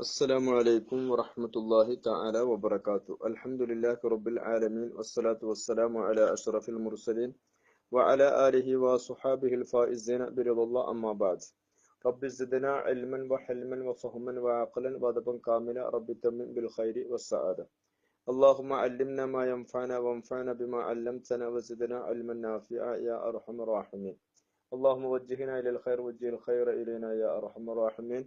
السلام عليكم ورحمة الله تعالى وبركاته. الحمد لله رب العالمين والصلاة والسلام على أشرف المرسلين وعلى آله وصحابه الفائزين برضا الله. أما بعد رب زدنا علما وحلما وفهما وعقلا وأدبا كاملا. رب تمن بالخير والسعادة. اللهم علمنا ما ينفعنا وانفعنا بما علمتنا وزدنا علما نافعا يا أرحم الراحمين. اللهم وجهنا إلى الخير وجه الخير إلينا يا أرحم الراحمين.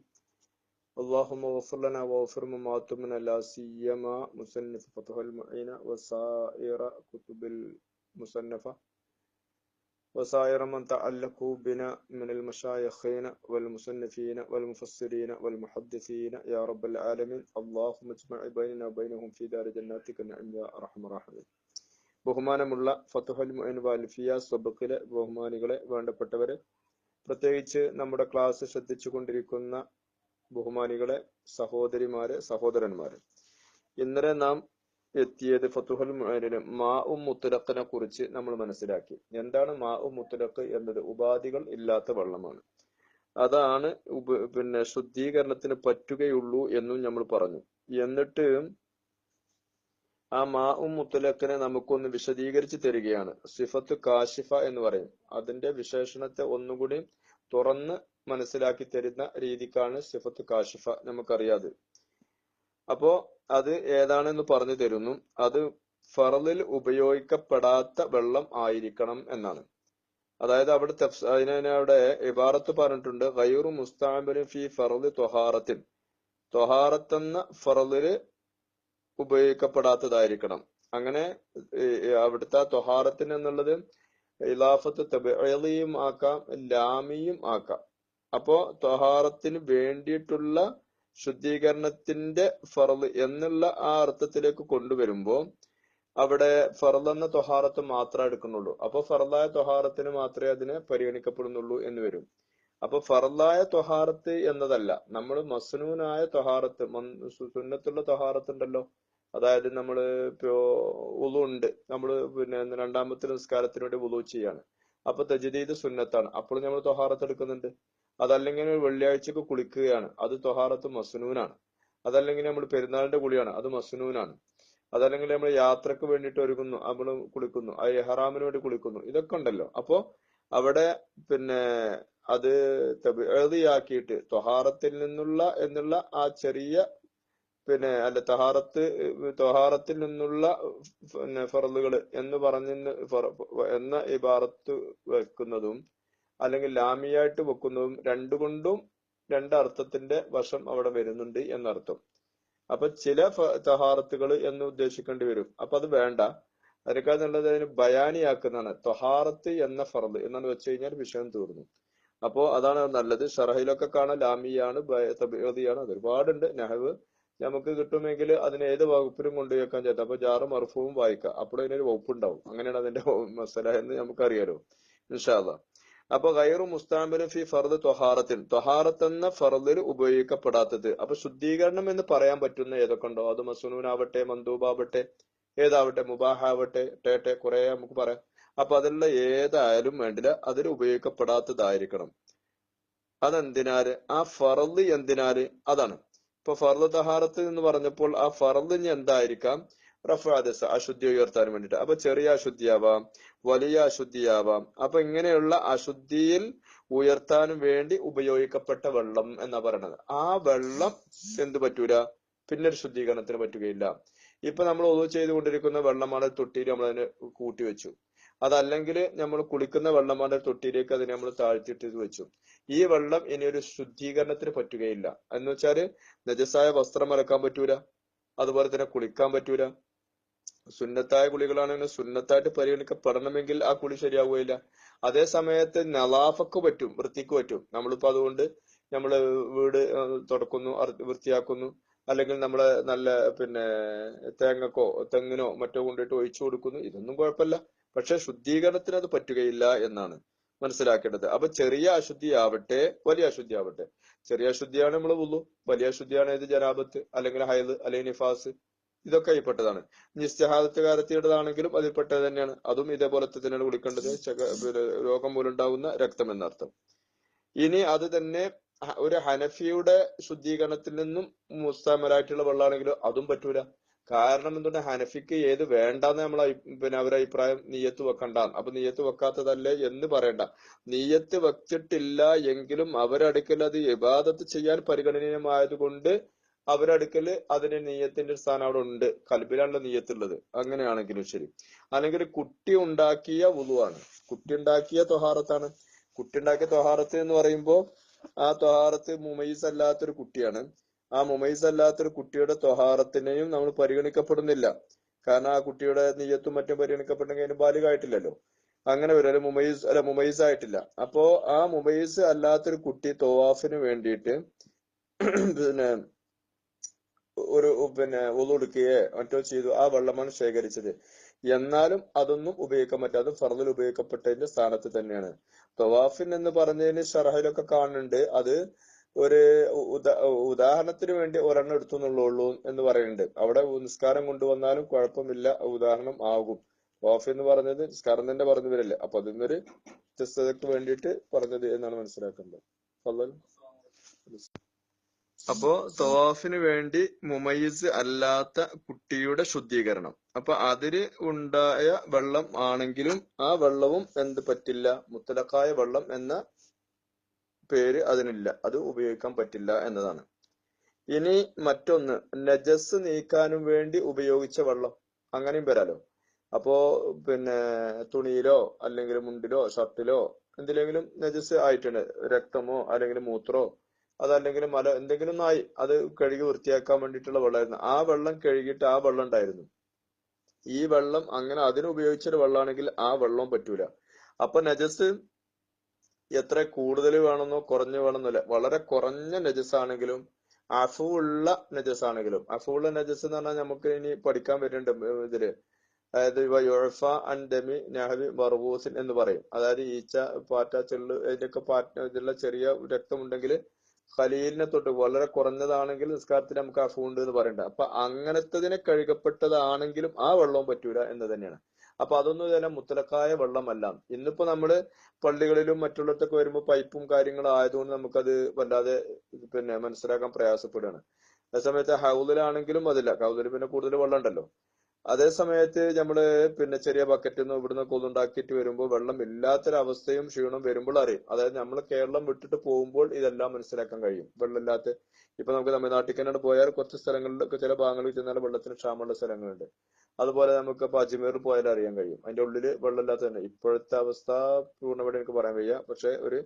اللهم اغفر لنا واغفر مماتمنا لا سيما مصنف فتح المعين وسائر كتب المصنفة وسائر من تعلقوا بنا من المشايخين والمصنفين والمفسرين والمحدثين يا رب العالمين اللهم اجمع بيننا وبينهم في دار جناتك النعيم يا أرحم الراحمين ബഹുമാനമുള്ള ഫത്തുഹൽ മുഅൻ വാൽഫിയ സബക്കിലെ ബഹുമാനികളെ വേണ്ടപ്പെട്ടവരെ പ്രത്യേകിച്ച് നമ്മുടെ ക്ലാസ് ശ്രദ്ധിച്ചു കൊണ്ടിരിക്കുന്ന ബഹുമാനികളെ സഹോദരിമാരെ സഹോദരന്മാരെ. ഇന്നലെ നാം എത്തിയത് ഫത്തുഹൽ മാ ഉം മുത്തലഖിനെ കുറിച്ച് നമ്മൾ മനസ്സിലാക്കി. എന്താണ് മാ ഉം മുത്തലഖ് എന്നത്? ഉപാധികൾ ഇല്ലാത്ത വെള്ളമാണ്. അതാണ് പിന്നെ ശുദ്ധീകരണത്തിന് പറ്റുകയുള്ളൂ എന്നും നമ്മൾ പറഞ്ഞു. എന്നിട്ട് ആ മാ ഉം മുത്തലഖിനെ നമുക്കൊന്ന് വിശദീകരിച്ച് തരികയാണ്. സിഫത്ത് കാശിഫ എന്ന് പറയും. അതിന്റെ വിശേഷണത്തെ ഒന്നുകൂടി തുറന്ന് മനസ്സിലാക്കി തരുന്ന രീതിക്കാണ് സിഫത്ത് കാശിഫ നമുക്കറിയാതെ. അപ്പോ അത് ഏതാണെന്ന് പറഞ്ഞു തരുന്നു. അത് ഫറലിൽ ഉപയോഗിക്കപ്പെടാത്ത വെള്ളം ആയിരിക്കണം എന്നാണ്. അതായത് അവിടെ അതിനെ അവിടെ ഇബാറത്ത് പറഞ്ഞിട്ടുണ്ട്. ഗൈറു മുസ്താബിന് ഫി ഫറൽ തൊഹാറത്തിൻ. തൊഹാറത്തെന്ന ഫറലിൽ ഉപയോഗിക്കപ്പെടാത്തതായിരിക്കണം. അങ്ങനെ അവിടുത്തെ തൊഹാറത്തിന് എന്നുള്ളത് ഇലാഫത്ത് തബിയും ആക്കാം ലാമിയും ആക്കാം. അപ്പോ തൊഹാറത്തിന് വേണ്ടിയിട്ടുള്ള ശുദ്ധീകരണത്തിന്റെ ഫറൽ എന്നുള്ള ആ അർത്ഥത്തിലേക്ക് കൊണ്ടുവരുമ്പോ അവിടെ ഫറലെന്ന തൊഹാറത്ത് മാത്രമേ എടുക്കുന്നുള്ളൂ. അപ്പൊ ഫറലായ തൊഹാറത്തിന് മാത്രമേ അതിനെ പരിഗണിക്കപ്പെടുന്നുള്ളൂ എന്ന് വരും. അപ്പൊ ഫറലായ തൊഹാറത്ത് എന്നതല്ല നമ്മൾ മസ്നൂനായ തൊഹാറത്ത് സുന്നത്തുള്ള തൊഹാറത്ത് ഉണ്ടല്ലോ അതായത് നമ്മൾ ഇപ്പോ ഉളു ഉണ്ട്. നമ്മൾ പിന്നെ രണ്ടാമത്തെ നിസ്കാരത്തിന് ഉളു ചെയ്യാണ്. അപ്പൊ തജ്ദീദ് സുന്നത്താണ്. അപ്പോൾ നമ്മൾ തൊഹാറത്ത് എടുക്കുന്നുണ്ട്. അതല്ലെങ്കിൽ വെള്ളിയാഴ്ചക്ക് കുളിക്കുകയാണ്. അത് തൊഹാറത്ത് മസ്നൂനാണ്. അതല്ലെങ്കിൽ നമ്മൾ പെരുന്നാളിന്റെ കുളിയാണ്. അത് മസ്നൂനാണ്. അതല്ലെങ്കിൽ നമ്മൾ യാത്രയ്ക്ക് വേണ്ടിയിട്ട് ഒരുങ്ങുന്നു. നമ്മൾ കുളിക്കുന്നു. അത് എഹറാമിന് വേണ്ടി കുളിക്കുന്നു. ഇതൊക്കെ ഉണ്ടല്ലോ. അപ്പോ അവിടെ പിന്നെ അത് എഴുതിയാക്കിയിട്ട് തൊഹാറത്തിൽ നിന്നുള്ള എന്നുള്ള ആ ചെറിയ പിന്നെ അല്ല തഹാറത്ത് തൊഹാറത്തിൽ നിന്നുള്ള പിന്നെ ഫറലുകൾ എന്ന് പറഞ്ഞ എന്ന ഇബാറത്ത് വെക്കുന്നതും അല്ലെങ്കിൽ ലാമിയായിട്ട് വെക്കുന്നതും രണ്ടുകൊണ്ടും രണ്ടർത്ഥത്തിന്റെ വശം അവിടെ വരുന്നുണ്ട് എന്നർത്ഥം. അപ്പൊ ചില തഹാറത്തുകൾ എന്ന് ഉദ്ദേശിക്കേണ്ടി വരും. അപ്പൊ അത് വേണ്ട. അതിനേക്കാൾ നല്ലത് അതിന് ബയാനിയാക്കുന്നതാണ്. തൊഹാറത്ത് എന്ന ഫറദ് എന്നാണ് വെച്ച് കഴിഞ്ഞാൽ വിഷയം തീർന്നു. അപ്പോ അതാണ് നല്ലത്. ഷറഹിലൊക്കെ കാണാൻ ലാമിയാണ് തബിയാണ് അത് ഒരുപാടുണ്ട്. നെഹവ് നമുക്ക് കിട്ടുമെങ്കിൽ അതിന് ഏത് വകുപ്പിലും കൊണ്ടുവയ്ക്കാൻ ചേട്ടാ അപ്പൊ ജാറും മർഫവും വായിക്കാം. അപ്പോൾ അതിനൊരു വകുപ്പുണ്ടാവും. അങ്ങനെയാണ് അതിന്റെ മസല എന്ന് നമുക്കറിയാലോ. ഇൻഷാല്ല അപ്പൊ ഗൈറു മുസ്താമിലും ഫി ഫർദ് തൊഹാറത്തിൽ. തൊഹാറത്ത് എന്ന ഫർദിൽ ഉപയോഗിക്കപ്പെടാത്തത്. അപ്പൊ ശുദ്ധീകരണം എന്ന് പറയാൻ പറ്റുന്ന ഏതൊക്കെ ഉണ്ടോ? അത് മസൂനാവട്ടെ മന്ദൂബാവട്ടെ ഏതാവട്ടെ മുബാഹാവട്ടെ ടേട്ടെ കുറെ നമുക്ക് പറയാം. അപ്പൊ അതിലുള്ള ഏതായാലും വേണ്ടില്ല. അതിൽ ഉപയോഗിക്കപ്പെടാത്തതായിരിക്കണം. അതെന്തിനാല്? ആ ഫറദ് എന്തിനാല്? അതാണ്. ഇപ്പൊ ഫർദ് തഹാറത്ത് എന്ന് പറഞ്ഞപ്പോൾ ആ ഫറദ് എന്തായിരിക്കാം? റഫാദസ് അശുദ്ധി ഉയർത്താൻ വേണ്ടിട്ട് അപ്പൊ ചെറിയ അശുദ്ധിയാവാം. വലിയ അശുദ്ധിയാവാം. അപ്പൊ ഇങ്ങനെയുള്ള അശുദ്ധിയിൽ ഉയർത്താനും വേണ്ടി ഉപയോഗിക്കപ്പെട്ട വെള്ളം എന്നാ പറയണത്. ആ വെള്ളം എന്ത് പറ്റൂല? പിന്നെ ഒരു ശുദ്ധീകരണത്തിന് പറ്റുകയില്ല. ഇപ്പൊ നമ്മൾ ഒതു ചെയ്തുകൊണ്ടിരിക്കുന്ന വെള്ളമാണ് തൊട്ടിയിൽ നമ്മൾ അതിന് കൂട്ടി വെച്ചു. അതല്ലെങ്കിൽ നമ്മൾ കുളിക്കുന്ന വെള്ളമാണ് തൊട്ടിയിലേക്ക് അതിനെ നമ്മൾ താഴ്ത്തിയിട്ട് വെച്ചു. ഈ വെള്ളം ഇനി ഒരു ശുദ്ധീകരണത്തിന് പറ്റുകയില്ല. എന്ന് വെച്ചാൽ നജസായ വസ്ത്രം അലക്കാൻ പറ്റൂല. അതുപോലെ തന്നെ കുളിക്കാൻ പറ്റൂല. സുന്നത്തായ കുളികളാണെങ്കിൽ സുന്നത്തായിട്ട് പരിഗണിക്കപ്പെടണമെങ്കിൽ ആ കുളി ശരിയാവുകയില്ല. അതേ സമയത്ത് നലാഫക്ക് പറ്റും വൃത്തിക്ക് പറ്റും. നമ്മളിപ്പോ അതുകൊണ്ട് നമ്മൾ വീട് തുടക്കുന്നു വൃത്തിയാക്കുന്നു. അല്ലെങ്കിൽ നമ്മൾ നല്ല പിന്നെ തേങ്ങക്കോ തെങ്ങിനോ മറ്റോ കൊണ്ടിട്ട് ഒഴിച്ചു കൊടുക്കുന്നു. ഇതൊന്നും കുഴപ്പമില്ല. പക്ഷെ ശുദ്ധീകരണത്തിന് അത് പറ്റുകയില്ല എന്നാണ് മനസ്സിലാക്കേണ്ടത്. അപ്പൊ ചെറിയ അശുദ്ധി ആവട്ടെ വലിയ അശുദ്ധി ആവട്ടെ ചെറിയ അശുദ്ധിയാണ് നമ്മൾ ഉള്ളു. വലിയ അശുദ്ധിയാണ് ഇത് ജനാപത്ത് അല്ലെങ്കിൽ ഹൈദ് അല്ലെങ്കിൽ നിഫാസ്. ഇതൊക്കെ അതിൽപ്പെട്ടതാണ്. കാലത്തിയുടേതാണെങ്കിലും അതിൽപ്പെട്ടത് തന്നെയാണ്. അതും ഇതേപോലെ തന്നെയാണ് കുളിക്കേണ്ടത് രോഗം മൂലമുണ്ടാവുന്ന രക്തം എന്നർത്ഥം. ഇനി അത് തന്നെ ഒരു ഹനഫിയുടെ ശുദ്ധീകരണത്തിൽ നിന്നും മുസ്താമരായിട്ടുള്ള വെള്ളമാണെങ്കിലും അതും പറ്റൂല. കാരണം എന്തുകൊണ്ട്? ഹനഫിക്ക് ഏത് വേണ്ടെന്ന് നമ്മൾ പിന്നെ അവരെ അഭിപ്രായം നീയത്ത് വെക്കണ്ട. അപ്പൊ നീയത്ത് വെക്കാത്തതല്ലേ എന്ന് പറയണ്ട. നീയത്ത് വെച്ചിട്ടില്ല എങ്കിലും അവരടുക്കൽ അത് ഇബാദത്ത് ചെയ്യാൻ പരിഗണനീയമായതുകൊണ്ട് അവരടുക്കൽ അതിന് നെയ്യത്തിന്റെ സ്ഥാനം അവിടെ ഉണ്ട്. കൽബിലാണല്ലോ നെയ്യത്തുള്ളത്. അങ്ങനെയാണെങ്കിലും ശരി. അല്ലെങ്കിൽ കുട്ടി ഉണ്ടാക്കിയ വുളുവാണ്. കുട്ടി ഉണ്ടാക്കിയ തൊഹാറത്താണ്. കുട്ടി ഉണ്ടാക്കിയ തൊഹാറത്ത് എന്ന് പറയുമ്പോൾ ആ തൊഹാറത്ത് മുമൈസ് അല്ലാത്തൊരു കുട്ടിയാണ്. ആ മുമൈസ് അല്ലാത്തൊരു കുട്ടിയുടെ തൊഹാറത്തിനെയും നമ്മൾ പരിഗണിക്കപ്പെടുന്നില്ല. കാരണം ആ കുട്ടിയുടെ നെയ്യത്തും മറ്റും പരിഗണിക്കപ്പെടുന്ന അതിന് ബാലികായിട്ടില്ലല്ലോ. അങ്ങനെ വരും. അല്ലെ മുമൈസ് അല്ല മുമൈസ് ആയിട്ടില്ല. അപ്പോ ആ മുമൈസ് അല്ലാത്തൊരു കുട്ടി ത്വവാഫിന് വേണ്ടിയിട്ട് പിന്നെ ഒരു പിന്നെ ഒതുടുക്കുകയോ മറ്റോ ചെയ്തു ആ വെള്ളമാണ് ശേഖരിച്ചത്. എന്നാലും അതൊന്നും ഉപയോഗിക്കാൻ പറ്റാതെ ഫർദിൽ ഉപയോഗിക്കപ്പെട്ടതിന്റെ സ്ഥാനത്ത് തന്നെയാണ്. തവാഫിൻ എന്ന് പറഞ്ഞതിന് ഷറഹിലൊക്കെ കാണുന്നുണ്ട്. അത് ഒരു ഉദാ ഉദാഹരണത്തിന് വേണ്ടി ഒരെണ്ണം എടുത്തു എന്നുള്ളൂ എന്ന് പറയുന്നുണ്ട്. അവിടെ നിസ്കാരം കൊണ്ടുവന്നാലും കുഴപ്പമില്ല ഉദാഹരണം ആകും. തവാഫ് എന്ന് പറഞ്ഞത് നിസ്കാരം തന്നെ പറഞ്ഞു വരില്ലേ അപ്പൊ അതിന്നൊരു വ്യത്യസ്തതയ്ക്ക് വേണ്ടിയിട്ട് പറഞ്ഞത് എന്നാണ് മനസ്സിലാക്കേണ്ടത്. അപ്പോ തവാഫിന് വേണ്ടി മുമയിസ് അല്ലാത്ത കുട്ടിയുടെ ശുദ്ധീകരണം. അപ്പൊ അതിന് ഉണ്ടായ വെള്ളം ആണെങ്കിലും ആ വെള്ളവും എന്ത് പറ്റില്ല? മുത്തലക്കായ വെള്ളം എന്ന പേര് അതിനില്ല. അത് ഉപയോഗിക്കാൻ പറ്റില്ല എന്നതാണ്. ഇനി മറ്റൊന്ന് നജസ് നീക്കാനും വേണ്ടി ഉപയോഗിച്ച വെള്ളം. അങ്ങനെയും വരാലോ? അപ്പോ പിന്നെ തുണിയിലോ അല്ലെങ്കിൽ മുണ്ടിലോ ഷർട്ടിലോ എന്തിലെങ്കിലും നജസ് ആയിട്ടുണ്ട്. രക്തമോ അല്ലെങ്കിൽ മൂത്രോ അതല്ലെങ്കിൽ മല എന്തെങ്കിലും ആയി അത് കഴുകി വൃത്തിയാക്കാൻ വേണ്ടിയിട്ടുള്ള വെള്ളമായിരുന്നു. ആ വെള്ളം കഴുകിയിട്ട് ആ വെള്ളം ഉണ്ടായിരുന്നു. ഈ വെള്ളം അങ്ങനെ അതിന് ഉപയോഗിച്ചൊരു വെള്ളമാണെങ്കിൽ ആ വെള്ളവും പറ്റൂല. അപ്പൊ നജസ് എത്ര കൂടുതൽ വേണമെന്നോ കുറഞ്ഞു വേണമെന്നില്ല വളരെ കുറഞ്ഞ നജസ് ആണെങ്കിലും അഫുള്ള നജസ് ആണെങ്കിലും അഫുള്ള നജസ് എന്ന് പറഞ്ഞാൽ നമുക്ക് ഇനി പഠിക്കാൻ വരുന്നുണ്ട് ഇതിൽ. അതായത് ഇവ യുഴഫ അൻഡമി നഹബി ബർവൂസിൻ എന്ന് പറയും. അതായത് ഈച്ച പാറ്റ ചെള്ളു ഇതിന്റെയൊക്കെ പാറ്റ ഇതിലുള്ള ചെറിയ രക്തമുണ്ടെങ്കിൽ ഖലീലിനെ തൊട്ട് വളരെ കുറഞ്ഞതാണെങ്കിൽ നിസ്കാരത്തിന് നമുക്ക് അഫു ഉണ്ട് എന്ന് പറയണ്ട. അപ്പൊ അങ്ങനത്തതിനെ കഴുകപ്പെട്ടതാണെങ്കിലും ആ വെള്ളവും പറ്റൂല എന്ന് തന്നെയാണ്. അപ്പൊ അതൊന്നും തന്നെ മുത്തലക്കായ വെള്ളമല്ല. ഇന്നിപ്പോ നമ്മൾ പള്ളികളിലും മറ്റുള്ളിടത്തൊക്കെ വരുമ്പോൾ പൈപ്പും കാര്യങ്ങളും ആയതുകൊണ്ട് നമുക്കത് വല്ലാതെ പിന്നെ മനസ്സിലാക്കാൻ പ്രയാസപ്പെടുകയാണ്. അതേസമയത്ത് ഹൗദിലാണെങ്കിലും അതില്ല. ഹൗദിൽ പിന്നെ കൂടുതൽ വെള്ളം ഉണ്ടല്ലോ അതേ സമയത്ത് നമ്മൾ പിന്നെ ചെറിയ ബക്കറ്റിൽ നിന്ന് ഇവിടുന്ന് കൊതുണ്ടാക്കിയിട്ട് വരുമ്പോൾ വെള്ളം ഇല്ലാത്തൊരവസ്ഥയും ക്ഷീണം വരുമ്പോൾ അറിയും. അതായത് നമ്മൾ കേരളം വിട്ടിട്ട് പോകുമ്പോൾ ഇതെല്ലാം മനസ്സിലാക്കാൻ കഴിയും. വെള്ളമില്ലാത്ത ഇപ്പൊ നമുക്ക് തമിഴ്നാട്ടിൽ തന്നെ പോയാൽ കുറച്ച് സ്ഥലങ്ങളിൽ ചില ഭാഗങ്ങളിൽ ചെന്നാൽ വെള്ളത്തിന് ക്ഷാമമുള്ള സ്ഥലങ്ങളുണ്ട്. അതുപോലെ നമുക്ക് ഇപ്പൊ അജ്മീർ പോയാൽ അറിയാൻ കഴിയും. അതിന്റെ ഉള്ളിൽ വെള്ളമില്ലാത്ത തന്നെ. ഇപ്പോഴത്തെ അവസ്ഥ പൂർണമായിട്ട് എനിക്ക് പറയാൻ വയ്യ. പക്ഷെ ഒരു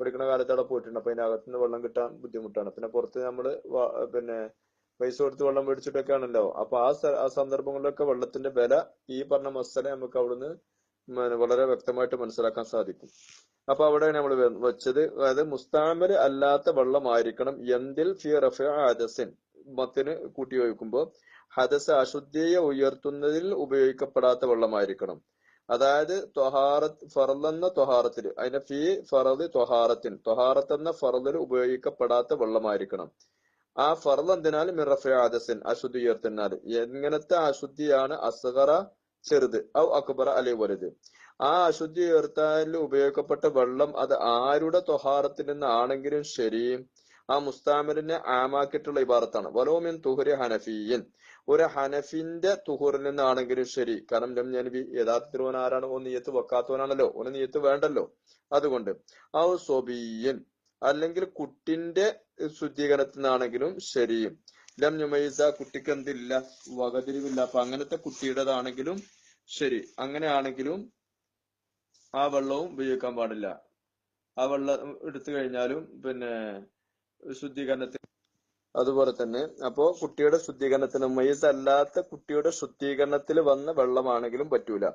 പഠിക്കുന്ന കാലത്ത് അവിടെ പോയിട്ടുണ്ട്. അപ്പൊ അതിന്റെ അകത്തുനിന്ന് വെള്ളം കിട്ടാൻ ബുദ്ധിമുട്ടാണ്. പിന്നെ പുറത്ത് നമ്മൾ പിന്നെ പൈസ കൊടുത്ത് വെള്ളം മേടിച്ചിട്ടൊക്കെ ആണല്ലോ അപ്പൊ ആ ആ സന്ദർഭങ്ങളിലൊക്കെ വെള്ളത്തിന്റെ വില ഈ പറഞ്ഞ മസല നമുക്ക് അവിടുന്ന് വളരെ വ്യക്തമായിട്ട് മനസ്സിലാക്കാൻ സാധിക്കും. അപ്പൊ അവിടെ നമ്മൾ വെച്ചത്. അതായത് മുസ്താമര് അല്ലാത്ത വെള്ളമായിരിക്കണം. എന്തിൽ ഫി റഫ ഹദസിൻ മത്തിന് കൂട്ടി വയ്ക്കുമ്പോ ഹദസ് അശുദ്ധിയെ ഉയർത്തുന്നതിൽ ഉപയോഗിക്കപ്പെടാത്ത വെള്ളമായിരിക്കണം. അതായത് ത്വഹാറത്ത് ഫറലെന്ന ത്വഹാറത്തിൽ അതിന്റെ ഫി ഫറദ് ത്വഹാറത്തിൻ ത്വഹാറത്ത് എന്ന ഫറദിൽ ഉപയോഗിക്കപ്പെടാത്ത വെള്ളമായിരിക്കണം. ആ ഫർദ് എന്തിനാൽ മിറഫ ഹദസിൻ അശുദ്ധി ഉയർത്തുന്നാൽ എങ്ങനത്തെ അശുദ്ധിയാണ് അസഹറ ചെറുത് ഔ അക്ബറ അല്ലെ വലുത്. ആ അശുദ്ധി ഉയർത്താൻ ഉപയോഗിക്കപ്പെട്ട വെള്ളം അത് ആരുടെ തൊഹാറത്തിൽ നിന്നാണെങ്കിലും ശരി ആ മുസ്താമിറിനെ ആമാക്കിയിട്ടുള്ള ഇബാറത്താണ്. വലോമിൻ തുഹുരി ഹനഫിയൻ ഒരു ഹനഫിന്റെ തുഹുറിൽ നിന്നാണെങ്കിലും ശരി. കാരണം നബി യഥാർത്ഥത്തിൽ ഓൻ ആരാണ്? ഓ നീയത്ത് വെക്കാത്തവനാണല്ലോ. ഓന് നീയത്ത് വേണ്ടല്ലോ. അതുകൊണ്ട് ഔ സൊബിയൻ അല്ലെങ്കിൽ കുട്ടിന്റെ ശുദ്ധീകരണത്തിൽ നിന്നാണെങ്കിലും ശരി. ലം നുമൈസ കുട്ടിക്ക് എന്തില്ല? വകതിരിവില്ല. അപ്പൊ അങ്ങനത്തെ കുട്ടിയുടേതാണെങ്കിലും ശരി. അങ്ങനെയാണെങ്കിലും ആ വെള്ളവും ഉപയോഗിക്കാൻ പാടില്ല. ആ വെള്ളം എടുത്തു കഴിഞ്ഞാലും പിന്നെ ശുദ്ധീകരണത്തിന് അതുപോലെ തന്നെ. അപ്പോ കുട്ടിയുടെ ശുദ്ധീകരണത്തിന് മയ്യസ് അല്ലാത്ത കുട്ടിയുടെ ശുദ്ധീകരണത്തിൽ വന്ന വെള്ളമാണെങ്കിലും പറ്റൂല.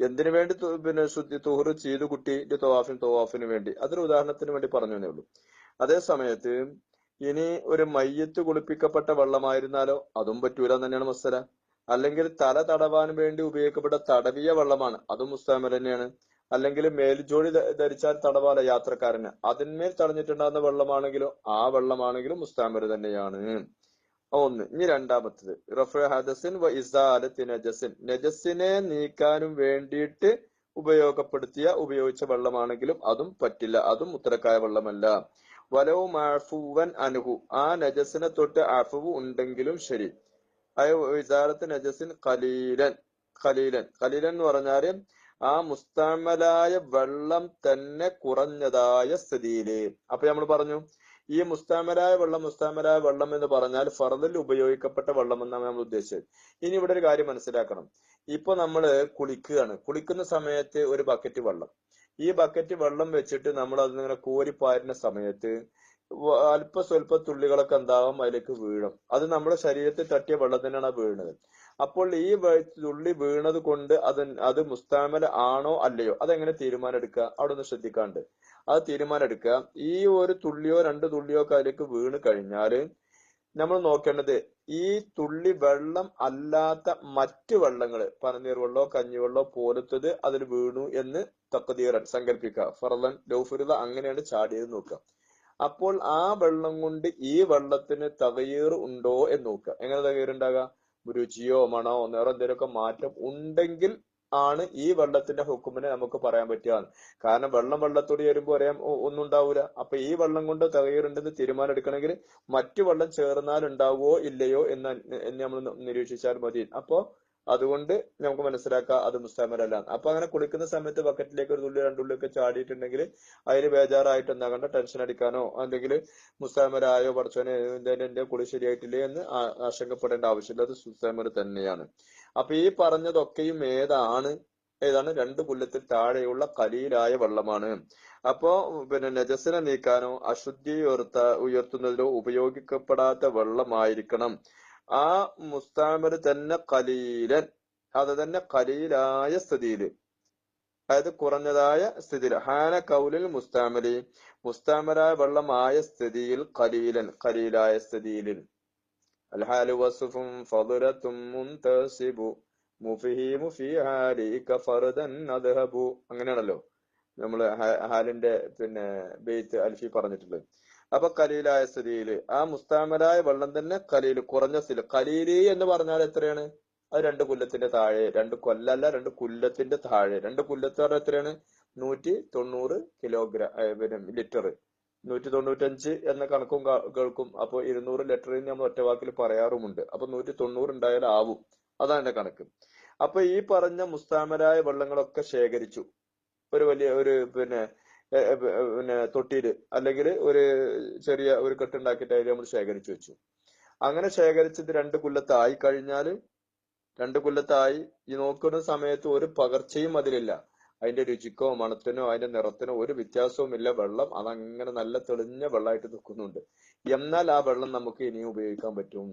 എന്തിനു വേണ്ടി പിന്നെ ശുദ്ധി തുഹറ് ചെയ്തു കുട്ടിന്റെ തവാഫിന് തവാഫിന് വേണ്ടി? അതൊരു ഉദാഹരണത്തിന് വേണ്ടി പറഞ്ഞു എന്നേ ഉള്ളൂ. അതേ സമയത്ത് ഇനി ഒരു മയ്യത്ത് കുളിപ്പിക്കപ്പെട്ട വെള്ളമായിരുന്നാലോ? അതും പറ്റൂല തന്നെയാണ് മസ്സല. അല്ലെങ്കിൽ തല തടവാൻ വേണ്ടി ഉപയോഗിക്കപ്പെട്ട തടവിയ വെള്ളമാണ് അതും മുസ്താമൽ തന്നെയാണ്. അല്ലെങ്കിൽ മേൽജോടി ധരിച്ചാൽ തടവാല യാത്രക്കാരന് അതിന്മേൽ തടഞ്ഞിട്ടുണ്ടാകുന്ന വെള്ളമാണെങ്കിലും ആ വെള്ളമാണെങ്കിലും മുസ്താമർ തന്നെയാണ്. ഒന്ന്. ഇനി രണ്ടാമത്തത്. റഫ ഹദസിൻ വ ഇസാലത്തി നജസിൻ. നജസിനെ നീക്കാനും വേണ്ടിയിട്ട് ഉപയോഗപ്പെടുത്തിയ ഉപയോഗിച്ച വെള്ളമാണെങ്കിലും അതും പറ്റില്ല. അതും ഉത്തരക്കായ വെള്ളമല്ല. വലവ് മാഫുവൻ അനുഹു ആ നജസിനെ തൊട്ട് അഫുവ് ഉണ്ടെങ്കിലും ശരി. അയ വിചാരത്ത് നജസിൻ ഖലീലൻ. ഖലീലൻ. ഖലീലൻ എന്ന് പറഞ്ഞാൽ ആ മുസ്താമലായ വെള്ളം തന്നെ കുറഞ്ഞതായ സ്ഥിതിയിൽ. അപ്പൊ നമ്മൾ പറഞ്ഞു ഈ മുസ്താമരായ വെള്ളം മുസ്താമരായ വെള്ളം എന്ന് പറഞ്ഞാൽ ഫറദിൽ ഉപയോഗിക്കപ്പെട്ട വെള്ളം എന്നാണ് നമ്മൾ ഉദ്ദേശിച്ചത്. ഇനി ഇവിടെ ഒരു കാര്യം മനസ്സിലാക്കണം. ഇപ്പൊ നമ്മൾ കുളിക്കുകയാണ്. കുളിക്കുന്ന സമയത്ത് ഒരു ബക്കറ്റ് വെള്ളം. ഈ ബക്കറ്റ് വെള്ളം വെച്ചിട്ട് നമ്മൾ അതിങ്ങനെ കോരിപ്പാരുന്ന സമയത്ത് അല്പ സ്വല്പ തുള്ളികളൊക്കെ എന്താവും? അതിലേക്ക് വീഴും. അത് നമ്മുടെ ശരീരത്തിൽ തട്ടിയ വെള്ളം തന്നെയാണ് വീണത്. അപ്പോൾ ഈ തുള്ളി വീണത് കൊണ്ട് അത് അത് മുസ്താമല ആണോ അല്ലയോ? അതെങ്ങനെ തീരുമാനം എടുക്കുക? അവിടെ ഒന്ന് ശ്രദ്ധിക്കാണ്ട്. അത് തീരുമാനം എടുക്കുക ഈ ഒരു തുള്ളിയോ രണ്ട് തുള്ളിയോ ഒക്കെ അതിലേക്ക് വീണ് കഴിഞ്ഞാൽ നമ്മൾ നോക്കേണ്ടത് ഈ തുള്ളി വെള്ളം അല്ലാത്ത മറ്റ് വെള്ളങ്ങൾ പനനീർ വെള്ളമോ കഞ്ഞിവെള്ളമോ പോലത്തത് അതിൽ വീണു എന്ന് തക്കതീറൻ സങ്കല്പിക്കുക ഫറലൻ ലൗഫുരുത അങ്ങനെയാണ് ചാടിയത് നോക്കുക. അപ്പോൾ ആ വെള്ളം കൊണ്ട് ഈ വെള്ളത്തിന് തകയീർ ഉണ്ടോ എന്ന് നോക്കുക. എങ്ങനെ തകയീർ ഉണ്ടാകുക? രുചിയോ മണോ നിറം എന്തെങ്കിലുമൊക്കെ മാറ്റം ഉണ്ടെങ്കിൽ ആണ് ഈ വെള്ളത്തിന്റെ ഹുക്കുമിനെ നമുക്ക് പറയാൻ പറ്റുക കാരണം വെള്ളം വെള്ളത്തോട് ചേരുമ്പോൾ ഒരേ ഒന്നും ഉണ്ടാവില്ല അപ്പൊ ഈ വെള്ളം കൊണ്ട് തകയറുണ്ടെന്ന് തീരുമാനം എടുക്കണമെങ്കിൽ മറ്റു വെള്ളം ചേർന്നാൽ ഉണ്ടാവുമോ ഇല്ലയോ എന്ന് നമ്മൾ നിരീക്ഷിച്ചാൽ മതി. അപ്പോ അതുകൊണ്ട് നമുക്ക് മനസ്സിലാക്കാം അത് മുസ്താമരല്ല അപ്പൊ അങ്ങനെ കുളിക്കുന്ന സമയത്ത് ബക്കറ്റിലേക്ക് ഒരു തുള്ളി രണ്ടുള്ളി ഒക്കെ ചാടിയിട്ടുണ്ടെങ്കിൽ അതിൽ ബേജാറായിട്ട് എന്താകണ്ട ടെൻഷൻ അടിക്കാനോ അല്ലെങ്കിൽ മുസ്താമരായോ പഠിച്ചോനെ എന്റെ കുളി ശരിയായിട്ടില്ലേ എന്ന് ആശങ്കപ്പെടേണ്ട ആവശ്യമില്ല. അത് മുസ്താമർ തന്നെയാണ്. അപ്പൊ ഈ പറഞ്ഞതൊക്കെയും ഏതാണ്? ഏതാണ്? രണ്ട് പുല്ലത്തിൽ താഴെയുള്ള കലിയിലായ വെള്ളമാണ്. അപ്പോ പിന്നെ നജസിനെ നീക്കാനോ അശുദ്ധി ഉയർത്ത ഉയർത്തുന്നതിലോ ഉപയോഗിക്കപ്പെടാത്ത വെള്ളമായിരിക്കണം. ആ മുസ്താമര് തന്നെ കലീലൻ. അത് തന്നെ കലീലായ സ്ഥിതിയിൽ അതായത് കുറഞ്ഞതായ സ്ഥിതിയിൽ. ഹാന കൗലിൽ മുസ്താമലി മുസ്താമരായ വെള്ളമായ സ്ഥിതിയിൽ കലീലൻ കലീലായ സ്ഥിതിയിൽ. الحال وصف فضلة منتسب مفهيم في حالك فردا نذهب അങ്ങനെയാണല്ലോ നമ്മള് ഹാ- ഹാലിന്റെ പിന്നെ ബെയ്ത്ത് അൽഫി പറഞ്ഞിട്ടുള്ളത് അപ്പൊ കലീലായ സ്ഥിതിയിൽ ആ മുസ്താമലായ വെള്ളം തന്നെ കലീൽ കുറഞ്ഞ സ്ഥിതി കലീലി എന്ന് പറഞ്ഞാൽ എത്രയാണ് അത് രണ്ട് കുല്ലത്തിന്റെ താഴെ രണ്ട് കൊല്ലല്ല രണ്ട് കുല്ലത്തിന്റെ താഴെ രണ്ട് കുല്ലത്ത് പറഞ്ഞാൽ എത്രയാണ് നൂറ്റി തൊണ്ണൂറ് കിലോഗ്രാം പിന്നെ ലിറ്റർ നൂറ്റി തൊണ്ണൂറ്റഞ്ച് എന്ന കണക്കും കേൾക്കും. അപ്പൊ ഇരുന്നൂറ് ലിറ്ററിൽ നമ്മൾ ഒറ്റ വാക്കിൽ പറയാറുമുണ്ട്. അപ്പൊ നൂറ്റി തൊണ്ണൂറ് ഉണ്ടായാലും ആവും അതാണ് എന്റെ കണക്ക്. അപ്പൊ ഈ പറഞ്ഞ മുസ്താമരായ വെള്ളങ്ങളൊക്കെ ശേഖരിച്ചു. ഒരു വലിയ ഒരു പിന്നെ പിന്നെ തൊട്ടിയിൽ അല്ലെങ്കിൽ ഒരു ചെറിയ ഒരു കെട്ടുണ്ടാക്കിയിട്ട് അതിൽ നമ്മൾ ശേഖരിച്ചു വെച്ചു. അങ്ങനെ ശേഖരിച്ചത് രണ്ട് കൊല്ലത്തായി കഴിഞ്ഞാൽ രണ്ട് കൊല്ലത്തായി ഈ നോക്കുന്ന സമയത്ത് ഒരു പകർച്ചയും അതിലില്ല. അതിന്റെ രുചിക്കോ മണത്തിനോ അതിന്റെ നിറത്തിനോ ഒരു വ്യത്യാസവും ഇല്ല വെള്ളം അതങ്ങനെ നല്ല തെളിഞ്ഞ വെള്ളമായിട്ട് നിൽക്കുന്നുണ്ട്. എന്നാൽ ആ വെള്ളം നമുക്ക് ഇനിയും ഉപയോഗിക്കാൻ പറ്റും.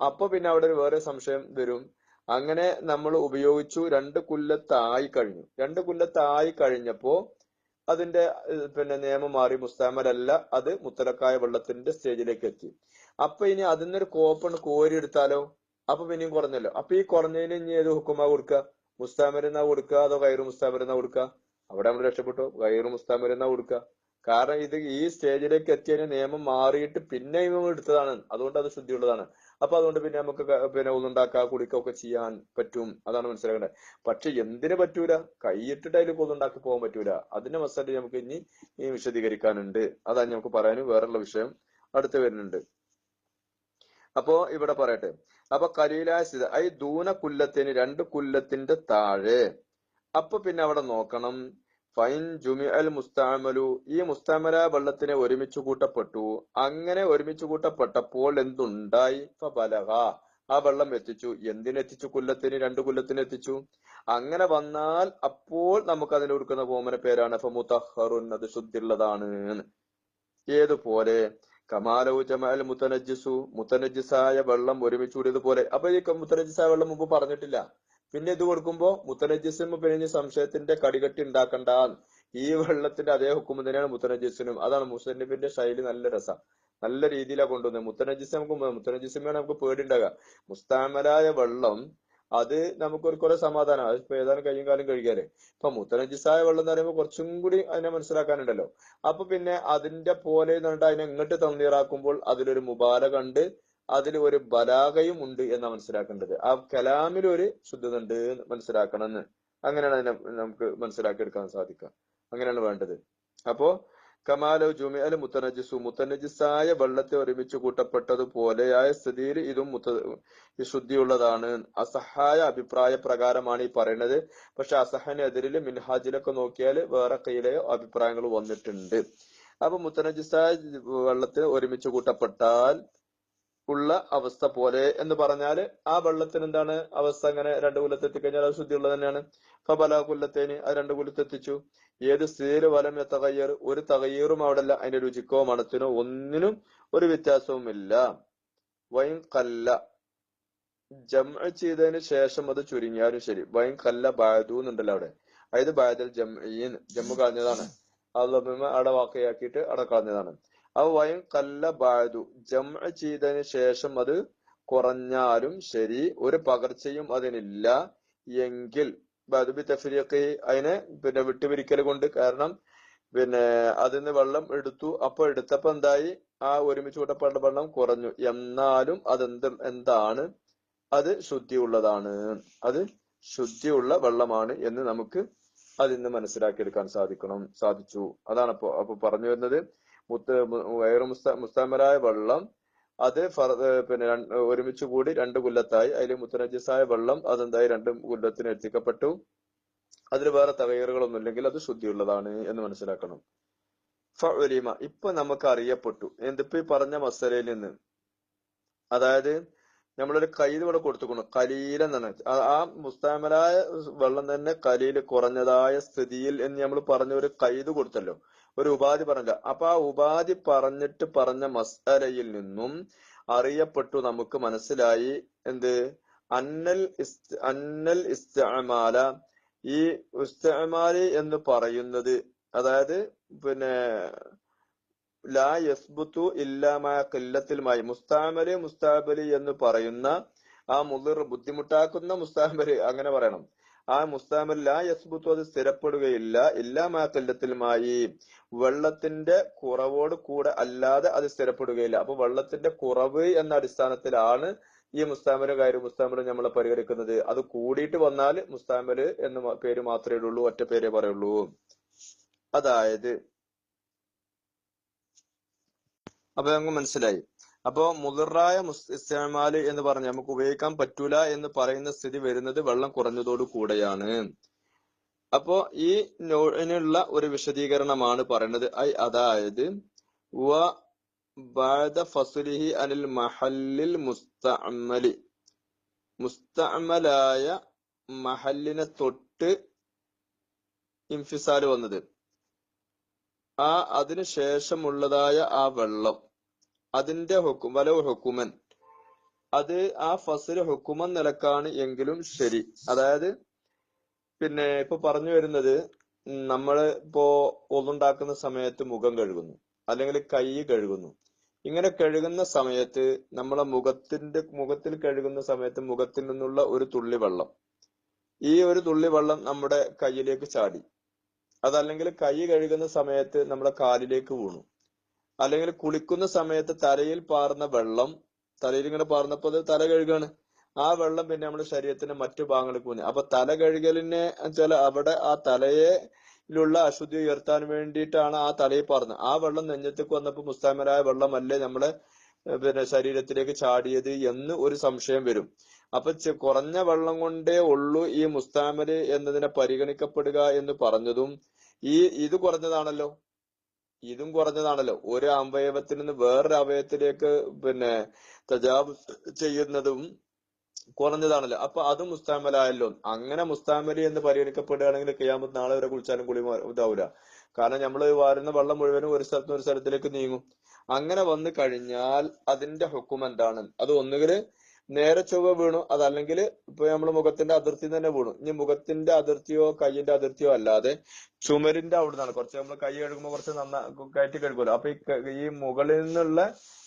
അപ്പൊ പിന്നെ അവിടെ ഒരു വേറെ സംശയം വരും. അങ്ങനെ നമ്മൾ ഉപയോഗിച്ചു രണ്ട് കുല്ലത്തായി കഴിഞ്ഞു. രണ്ട് കുല്ലത്തായി കഴിഞ്ഞപ്പോ അതിന്റെ പിന്നെ നിയമം മാറി. മുസ്താമലല്ല അത് മുത്തലക്കായ വെള്ളത്തിന്റെ സ്റ്റേജിലേക്ക് എത്തി. അപ്പൊ ഇനി അതിന്നൊരു കോപ്പൺ കോരി എടുത്താലോ അപ്പൊ പിന്നെയും കുറഞ്ഞല്ലോ. അപ്പൊ ഈ കുറഞ്ഞതിന് ഇനി ഏത് ഹുക്കുമാ കൊടുക്കുക? മുസ്താമരെന്നാ കൊടുക്കുക അതോ കയറ് മുസ്താമരെന്നാ കൊടുക്കുക അവിടെ നമ്മൾ രക്ഷപ്പെട്ടു? കയറ് മുസ്താമരെന്നാ കൊടുക്കുക കാരണം ഇത് ഈ സ്റ്റേജിലേക്ക് എത്തിയതിന് നിയമം മാറിയിട്ട് പിന്നെ ഇവ എടുത്തതാണ്. അതുകൊണ്ട് അത് ശുദ്ധിയുള്ളതാണ്. അപ്പൊ അതുകൊണ്ട് പിന്നെ നമുക്ക് പിന്നെ പിന്നെ ഒന്നുണ്ടാക്കുക കുടിക്കുകയൊക്കെ ചെയ്യാൻ പറ്റും. അതാണ് മനസ്സിലാക്കേണ്ടത്. പക്ഷെ എന്തിനു പറ്റൂല? കൈയിട്ടിട്ട് അതിൽ പൊതുണ്ടാക്കി പോകാൻ പറ്റൂല. അതിന്റെ മസാല നമുക്ക് ഇനി വിശദീകരിക്കാനുണ്ട്. അതാണ് നമുക്ക് പറയാനും വേറെയുള്ള വിഷയം അടുത്ത് വരുന്നുണ്ട്. അപ്പോ ഇവിടെ പറയട്ടെ. അപ്പൊ കലീലാസിത ഐ ദൂന കുല്ലത്തിന് രണ്ട് കുല്ലത്തിന്റെ താഴെ. അപ്പൊ പിന്നെ അവിടെ നോക്കണം. ഫൈൻ ജുമി അൽ മുസ്താമലു ഈ മുസ്താമല വെള്ളത്തിനെ ഒരുമിച്ച് കൂട്ടപ്പെട്ടു. അങ്ങനെ ഒരുമിച്ച് കൂട്ടപ്പെട്ടപ്പോൾ എന്തുണ്ടായി? ഫലഹ ആ വെള്ളം എത്തിച്ചു. എന്തിനെത്തിച്ചു? കുല്ലത്തിന് രണ്ട് കുല്ലത്തിന് എത്തിച്ചു. അങ്ങനെ വന്നാൽ അപ്പോൾ നമുക്ക് അതിന് കൊടുക്കുന്ന പോമന പേരാണ്. ഫമുത്തഹറുൻ അത് ശുദ്ധിയുള്ളതാണ്. ഏതുപോലെ? കമാലവു ജമാൽ മുത്തനജിസു മുത്തനജിസായ വെള്ളം ഒരുമിച്ച് കൂടിയതുപോലെ. അപ്പൊ ഈ മുത്തനജിസായ വെള്ളം മുമ്പ് പറഞ്ഞിട്ടില്ല. പിന്നെ ഇത് കൊടുക്കുമ്പോ മുത്തനജിസിന് പിന്നെ സംശയത്തിന്റെ കടികട്ടി ഉണ്ടാക്കണ്ട ഈ വെള്ളത്തിന്റെ അതേ ഹുക്കും തന്നെയാണ് മുത്തനജിസിനും അതാണ് മുസന്നിഫിന്റെ ശൈലി നല്ല രസം. നല്ല രീതിയിലാണ് കൊണ്ടുവന്നത്. മുത്തനജിസ് നമുക്ക് മുത്തനജിസിമാണ് നമുക്ക് പേടിണ്ടാകുക മുസ്താമലായ വെള്ളം അത് നമുക്കൊരു കുറെ സമാധാനം. അതിപ്പോ ഏതാനും കയ്യും കാലം കഴിക്കാല്ലേ ഇപ്പൊ മുത്തനജിസായ വെള്ളം എന്ന് പറയുമ്പോൾ കുറച്ചും കൂടി അതിനെ മനസ്സിലാക്കാനുണ്ടല്ലോ. അപ്പൊ പിന്നെ അതിന്റെ പോലെ എന്നിട്ട് അതിനെ ഇങ്ങോട്ട് തന്നീറാക്കുമ്പോൾ അതിലൊരു മുബാല കണ്ട് അതിൽ ഒരു ബലാഗയും ഉണ്ട് എന്നാ മനസ്സിലാക്കേണ്ടത്. ആ കലാമിൽ ഒരു ശുദ്ധത ഉണ്ട് മനസ്സിലാക്കണം എന്ന്. അങ്ങനെയാണ് അതിനെ നമുക്ക് മനസ്സിലാക്കി എടുക്കാൻ സാധിക്കുക. അങ്ങനെയാണ് വേണ്ടത്. അപ്പോ കമാലോ ജുമിഅൽ മുത്തനജിസു. മുത്തനജിസായ വെള്ളത്തെ ഒരുമിച്ച് കൂട്ടപ്പെട്ടതുപോലെയായ സ്ഥിതിയിൽ ഇതും മുത്ത ശുദ്ധിയുള്ളതാണ്. അസഹായ അഭിപ്രായ പ്രകാരമാണ് ഈ പറയുന്നത്. പക്ഷെ അസഹനെതിരിൽ മിൻഹാജിലൊക്കെ നോക്കിയാൽ വേറെ കയ്യിലെയോ അഭിപ്രായങ്ങൾ വന്നിട്ടുണ്ട്. അപ്പൊ മുത്തനജിസായ വെള്ളത്തിന് ഒരുമിച്ച് കൂട്ടപ്പെട്ടാൽ ഉള്ള അവസ്ഥ പോലെ എന്ന് പറഞ്ഞാൽ ആ വെള്ളത്തിന് എന്താണ് അവസ്ഥ? അങ്ങനെ രണ്ടു കുലത്ത് എത്തിക്കഴിഞ്ഞാൽ അത് ശുദ്ധിയുള്ളത് തന്നെയാണ്. ഫബല കുല്ലത്തേന് ആ രണ്ട് കുലത്ത് എത്തിച്ചു ഏത് സ്ഥിതിയിൽ വലം തകയ്യർ ഒരു തകയ്യറും അവിടെ അല്ല അതിന്റെ രുചിക്കോ മണത്തിനോ ഒന്നിനും ഒരു വ്യത്യാസവും ഇല്ല വൈൻ കല്ല. ജമ ചെയ്തതിന് ശേഷം അത് ചുരുങ്ങിയാലും ശരി. വൈൻ കല്ല ബായതു എന്നുണ്ടല്ലോ അവിടെ. അതായത് ബായതൽ ജംഈൻ ജമ്മു കളഞ്ഞതാണ്. അവിടെ വാക്കയാക്കിയിട്ട് അവിടെ കളഞ്ഞതാണ്. അവ വൈൻ കല്ല ബായതു ജമ ചെയ്തതിന് ശേഷം അത് കുറഞ്ഞാലും ശരി. ഒരു പകർച്ചയും അതിനില്ല. എങ്കിൽ ബദബി തഫരിയൊക്കെ അതിനെ പിന്നെ വിട്ടുപിരിക്കൽ കൊണ്ട് കാരണം പിന്നെ അതിൽ നിന്ന് വെള്ളം എടുത്തു. അപ്പോൾ എടുത്തപ്പോ എന്തായി? ആ ഒരുമിച്ച് കൂട്ടപ്പെട്ട വെള്ളം കുറഞ്ഞു. എന്നാലും അതെന്ത് എന്താണ്? അത് ശുദ്ധിയുള്ളതാണ്. അത് ശുദ്ധിയുള്ള വെള്ളമാണ് എന്ന് നമുക്ക് അതിൽ അതിന്ന് മനസ്സിലാക്കിയെടുക്കാൻ സാധിക്കണം. സാധിച്ചു. അതാണ് അപ്പോ അപ്പൊ പറഞ്ഞു വരുന്നത്. മുത്ത് മുസ്ത മുസ്താമരായ വെള്ളം അത് പിന്നെ ഒരുമിച്ച് കൂടി രണ്ട് കുല്ലത്തായി. അതിൽ മുത്തനജിസായ വെള്ളം അതെന്തായി? രണ്ട് കുല്ലത്തിന് എത്തിക്കപ്പെട്ടു. അതിൽ വേറെ തകയറുകളൊന്നും ഇല്ലെങ്കിൽ അത് ശുദ്ധിയുള്ളതാണ് എന്ന് മനസ്സിലാക്കണം. ഫലിമ ഇപ്പൊ നമുക്ക് അറിയപ്പെട്ടു. എന്തിപ്പോ ഈ പറഞ്ഞ മസലയിൽ നിന്ന്? അതായത് നമ്മളൊരു കയ്യിൽ ഇവിടെ കൊടുത്തുക്കണം. കലീൽ എന്നാണ്. ആ- മുസ്താമലായ വെള്ളം തന്നെ കലീൽ കുറഞ്ഞതായ സ്ഥിതിയിൽ എന്ന് നമ്മൾ പറഞ്ഞ ഒരു കൈത് കൊടുത്തല്ലോ. ഒരു ഉപാധി പറഞ്ഞില്ല. അപ്പൊ ആ ഉപാധി പറഞ്ഞിട്ട് പറഞ്ഞ മസാലയിൽ നിന്നും അറിയപ്പെട്ടു നമുക്ക് മനസ്സിലായി എന്ത്? അന്നൽ അന്നൽ ഇസ്തമാല ഈ ഉസ്തമാലി എന്ന് പറയുന്നത് അതായത് പിന്നെ ലാ യസ്ബുത്തു ഇല്ലാമായ കില്ലത്തിലുമായി മുസ്താമലി മുസ്താബലി എന്ന് പറയുന്ന ആ മുതിർ ബുദ്ധിമുട്ടാക്കുന്ന മുസ്താമലി അങ്ങനെ പറയണം. ആ മുസ്താമിൽ ലാ യസ്ബുത്തു അത് സ്ഥിരപ്പെടുകയില്ല. എല്ലാ മാക്കല്ലത്തിലുമായി വെള്ളത്തിന്റെ കുറവോട് കൂടെ അല്ലാതെ അത് സ്ഥിരപ്പെടുകയില്ല. അപ്പൊ വെള്ളത്തിന്റെ കുറവ് എന്ന അടിസ്ഥാനത്തിലാണ് ഈ മുസ്താമൽ കാര്യം മുസ്താമൽ നമ്മൾ പരിഗണിക്കുന്നത് അത് കൂടിയിട്ട് വന്നാൽ മുസ്താമൽ എന്ന പേര് മാത്രമേ ഉള്ളൂ ഒറ്റ പേരേ പറയുള്ളൂ. അതായത് അപ്പൊ നമുക്ക് മനസ്സിലായി. അപ്പോ മുതിർറായ ഇസ്തമാൽ എന്ന് പറഞ്ഞ് നമുക്ക് ഉപയോഗിക്കാൻ പറ്റൂല എന്ന് പറയുന്ന സ്ഥിതി വരുന്നത് വെള്ളം കുറഞ്ഞതോടു കൂടെയാണ്. അപ്പോ ഈ നോഴിനുള്ള ഒരു വിശദീകരണമാണ് പറയുന്നത്. ഐ അതായത് വ ഫസ്ലിഹി അനിൽ മഹല്ലിൽ മുസ്തഅമലി. മുസ്തഅമലായ മഹല്ലിനെ തൊട്ട് ഇൻഫിസാൽ വന്നത്. ആ അതിനു ശേഷമുള്ളതായ ആ വെള്ളം. അതിന്റെ ഹുക്കും വലവ് ഹുക്കുമൻ. അത് ആ ഫസൽ ഹുക്കുമൻ നിലക്കാണ് എങ്കിലും ശരി. അതായത് പിന്നെ ഇപ്പൊ പറഞ്ഞു വരുന്നത് നമ്മൾ ഇപ്പോ ഒന്നുണ്ടാക്കുന്ന സമയത്ത് മുഖം കഴുകുന്നു. അല്ലെങ്കിൽ കൈ കഴുകുന്നു. ഇങ്ങനെ കഴുകുന്ന സമയത്ത് നമ്മളെ മുഖത്തിന്റെ മുഖത്തിൽ കഴുകുന്ന സമയത്ത് മുഖത്തിൽ നിന്നുള്ള ഒരു തുള്ളി വെള്ളം. ഈ ഒരു തുള്ളി വെള്ളം നമ്മുടെ കയ്യിലേക്ക് ചാടി. അതല്ലെങ്കിൽ കൈ കഴുകുന്ന സമയത്ത് നമ്മുടെ കാലിലേക്ക് വീണു. അല്ലെങ്കിൽ കുളിക്കുന്ന സമയത്ത് തലയിൽ പാർന്ന വെള്ളം തലയിൽ ഇങ്ങനെ പാർന്നപ്പോൾ തല കഴുകാണ്. ആ വെള്ളം പിന്നെ നമ്മുടെ ശരീരത്തിന്റെ മറ്റു ഭാഗങ്ങളിൽ പോകുന്നു. അപ്പൊ തല കഴുകലിനെ വെച്ചാൽ അവിടെ ആ തലയെ ിലുള്ള അശുദ്ധി ഉയർത്താൻ വേണ്ടിയിട്ടാണ് ആ തലയിൽ പാർന്നത് ആ വെള്ളം നെഞ്ഞത്തേക്ക് വന്നപ്പോൾ മുസ്താമരായ വെള്ളമല്ലേ നമ്മളെ പിന്നെ ശരീരത്തിലേക്ക് ചാടിയത് എന്ന് ഒരു സംശയം വരും. അപ്പൊ കുറഞ്ഞ വെള്ളം കൊണ്ടേ ഉള്ളൂ ഈ മുസ്താമര് എന്നതിനെ പരിഗണിക്കപ്പെടുക എന്ന് പറഞ്ഞതും ഈ ഇത് കുറഞ്ഞതാണല്ലോ. ഇതും കുറഞ്ഞതാണല്ലോ. ഒരു അവയവത്തിൽ നിന്ന് വേറൊരു അവയവത്തിലേക്ക് പിന്നെ തജാബ് ചെയ്യുന്നതും കുറഞ്ഞതാണല്ലോ. അപ്പൊ അത് മുസ്താമലായല്ലോ. അങ്ങനെ മുസ്താമലി എന്ന് പരിഗണിക്കപ്പെടുകയാണെങ്കിൽ കിയാമത്ത് നാളെ വരെ കുളിച്ചാലും കുളി ഇതാവൂല. കാരണം നമ്മൾ വാരുന്ന വെള്ളം മുഴുവനും ഒരു സ്ഥലത്ത് നിന്ന് ഒരു സ്ഥലത്തിലേക്ക് നീങ്ങും. അങ്ങനെ വന്നു കഴിഞ്ഞാൽ അതിന്റെ ഹുക്കും എന്താണ്? അത് ഒന്നുകിൽ നേരെ ചൊവ്വ വീണു. അതല്ലെങ്കിൽ ഇപ്പൊ നമ്മൾ മുഖത്തിന്റെ അതിർത്തി തന്നെ വീണു. ഇനി മുഖത്തിന്റെ അതിർത്തിയോ കൈയിന്റെ അതിർത്തിയോ അല്ലാതെ ചുമരിന്റെ അവിടെ നിന്നാണ് കുറച്ച് നമ്മൾ കൈ കഴുകുമ്പോൾ കുറച്ച് നന്നാ കയറ്റി കഴുകുമല്ലോ അപ്പൊ ഈ മുകളിൽ നിന്നുള്ള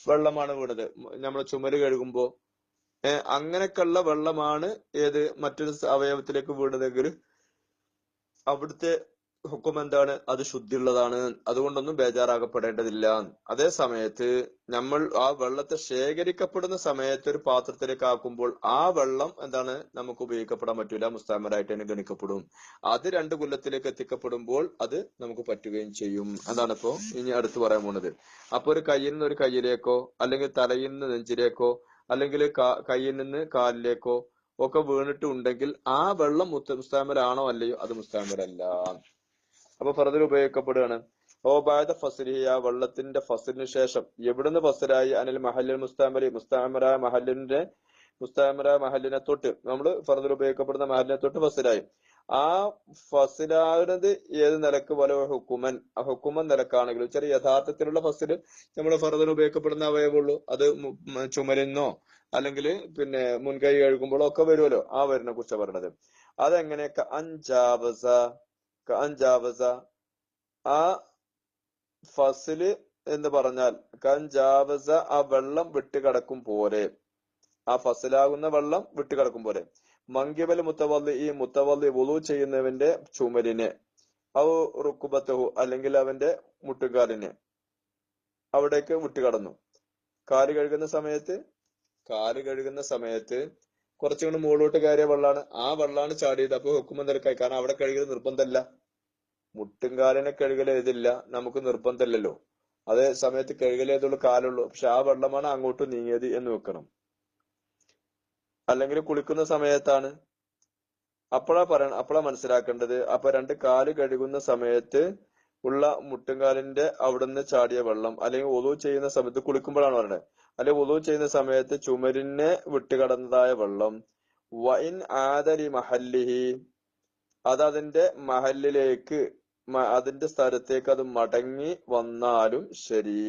വെള്ളമാണ് വീണത്. നമ്മൾ ചുമര് കഴുകുമ്പോ. ഏഹ് അങ്ങനെയൊക്കെയുള്ള വെള്ളമാണ് ഏത് മറ്റൊരു അവയവത്തിലേക്ക് വീണതെങ്കിൽ അവിടുത്തെ ഹുക്കും എന്താണ് അത് ശുദ്ധിയുള്ളതാണ്. അതുകൊണ്ടൊന്നും ബേജാറാകപ്പെടേണ്ടതില്ല. അതേ സമയത്ത് നമ്മൾ ആ വെള്ളത്തെ ശേഖരിക്കപ്പെടുന്ന സമയത്ത് ഒരു പാത്രത്തിലേക്ക് ആക്കുമ്പോൾ ആ വെള്ളം എന്താണ്? നമുക്ക് ഉപയോഗിക്കപ്പെടാൻ പറ്റൂല. മുസ്താമരായിട്ട് തന്നെ ഗണിക്കപ്പെടും. അത് രണ്ട് കൊല്ലത്തിലേക്ക് എത്തിക്കപ്പെടുമ്പോൾ അത് നമുക്ക് പറ്റുകയും ചെയ്യും. അതാണ് ഇപ്പോ ഇനി അടുത്ത് പറയാൻ പോണത്. അപ്പൊ ഒരു കയ്യിൽ നിന്ന് ഒരു കയ്യിലേക്കോ അല്ലെങ്കിൽ തലയിൽ നിന്ന് നെഞ്ചിലേക്കോ അല്ലെങ്കിൽ കയ്യിൽ നിന്ന് കാലിലേക്കോ ഒക്കെ വീണിട്ടുണ്ടെങ്കിൽ ആ വെള്ളം മുസ്താമരാണോ അല്ലയോ? അത് മുസ്താമരല്ല. അപ്പൊ ഫറദിൽ ഉപയോഗിക്കപ്പെടുകയാണ്. ഓ ബാദ ഫസലിഹി ആ വെള്ളത്തിന്റെ ഫസലിന് ശേഷം എവിടുന്ന് ഫസലായി? അനിൽ മഹല്ലിൽ മുസ്താമലി മുസ്താമറ മഹല്ലിന്റെ മുസ്താമറ മഹല്ലിനെ തൊട്ട്. നമ്മൾ ഫറദിൽ ഉപയോഗിക്കപ്പെടുന്ന മഹല്ലിനെ തൊട്ട് ഫസലായി. ആ ഫസിലാകുന്നത് ഏത് നിലയ്ക്ക് പോലെ? ഹുക്കുമൻ. ഹുക്കുമൻ നിലക്കാണെങ്കിലും ചെറിയ യഥാർത്ഥത്തിലുള്ള ഫസിൽ നമ്മൾ ഫറദിന് ഉപയോഗിക്കപ്പെടുന്ന അവയവുള്ളൂ. അത് ചുമരുന്നോ അല്ലെങ്കിൽ പിന്നെ മുൻകൈ കഴുകുമ്പോഴോ ഒക്കെ വരുമല്ലോ. ആ വരുന്ന കുറിച്ച് പറഞ്ഞത്. അതെങ്ങനെയൊക്കെ? അഞ്ചാവസ അഞ്ചാവസ ആ ഫസിൽ എന്ന് പറഞ്ഞാൽ കഞ്ചാവസ ആ വെള്ളം വിട്ടുകിടക്കും പോലെ. ആ ഫസിലാകുന്ന വെള്ളം വിട്ടുകിടക്കും പോലെ. മങ്കിബൽ മുത്തവല്ലി ഈ മുത്തവല്ലി വുളു ചെയ്യുന്നവന്റെ ചുമലിനെ ഔ റുക്കുബത്തഹു അല്ലെങ്കിൽ അവന്റെ മുട്ടുകാലിനെ അവിടേക്ക് വിട്ടുകടന്നു കാൽ കഴുകുന്ന സമയത്ത് കാൽ കഴുകുന്ന സമയത്ത് കുറച്ചും കൂടി മുകളിലോട്ട് കയറിയ വെള്ളമാണ് ആ വെള്ളമാണ് ചാടിയത്. അപ്പൊ ഹുക്കുമ നിരക്കായി കാരണം അവിടെ കഴുകൽ നിർബന്ധമല്ല മുട്ടുംകാലിനെ കഴുകൽ ഏതില്ല നമുക്ക് നിർബന്ധമല്ലല്ലോ അതേ സമയത്ത് കഴുകൽ ഏതുള്ളൂ കാലുള്ളൂ. പക്ഷെ ആ വെള്ളമാണ് അങ്ങോട്ട് നീങ്ങിയത് എന്ന് വെക്കണം. അല്ലെങ്കിൽ കുളിക്കുന്ന സമയത്താണ്. അപ്പോഴാ പറയണം അപ്പോഴാ മനസ്സിലാക്കേണ്ടത്. അപ്പൊ രണ്ട് കാൽ കഴുകുന്ന സമയത്ത് ഉള്ള മുട്ടുംകാലിന്റെ അവിടുന്ന് ചാടിയ വെള്ളം അല്ലെങ്കിൽ ഒതു ചെയ്യുന്ന സമയത്ത് കുളിക്കുമ്പോഴാണ് പറയുന്നത് അല്ലെങ്കിൽ ഒതു ചെയ്യുന്ന സമയത്ത് ചുമരിനെ വിട്ടുകടന്നതായ വെള്ളം. വൈൻ ആദരി മഹല്ലിഹി അത് അതിന്റെ മഹല്ലിലേക്ക് അതിന്റെ സ്ഥലത്തേക്ക് അത് മടങ്ങി വന്നാലും ശരി.